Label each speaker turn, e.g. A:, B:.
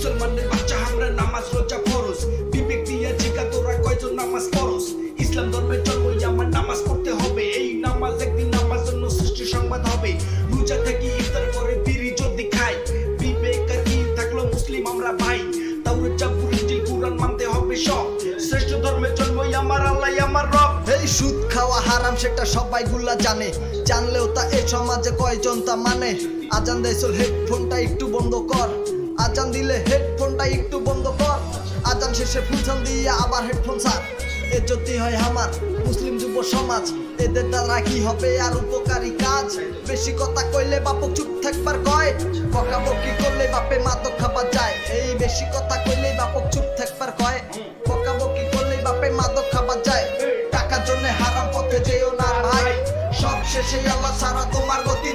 A: মুসলমানদের বাচ্চা হামরা নামাজ, রোজা, ফরজ। বিবেক দিয়া জিকা, তোরা কয়জন নামাজ ফরজ ইসলাম ধর্মের জন্মই আমার নামাজ পড়তে হবে। এই নামাজ একদিন নামাজ জন্য সৃষ্টি সংবাদ হবে। রোজা থাকি ইফতার করে বিড়ি যদি খাই, বিবেক আর থাকল মুসলিম আমরা ভাই। তাওরে চাপুর ইঞ্জিল, কুরআন মানতে হবে সব। শ্রেষ্ঠ ধর্মের জন্মই আমার আল্লাহ আমার রব।
B: এই সুদ খাওয়া হারাম, সেটা সবাই গুল্লা জানে। জানলেও তা এ সমাজে কয়জন তা মানে? আজান দেয় হেডফোনটা একটু বন্ধ কর। আজান দিলে হেডফোনটা একটু বন্ধ কর। আজান শেষে ফুলছান দিয়ে আবার হেডফোন ছাড়। এ যদি হয় আমার মুসলিম যুব সমাজ। এদের দ্বারা কি হবে আর উপকারী কাজ? বেশি কথা কইলে বাপক চুপ থাকবার কয়। বকাবকি করলে বাপে মাদক খাবার যায় এই বেশি কথা কইলে বাপক চুপ থাকবার কয়। বকাবকি করলে বাপে মাদক খাবার যায় টাকার জন্য হারাম পথে যেও না ভাই। সব শেষে আল্লাহ ছাড়া তোমার গতি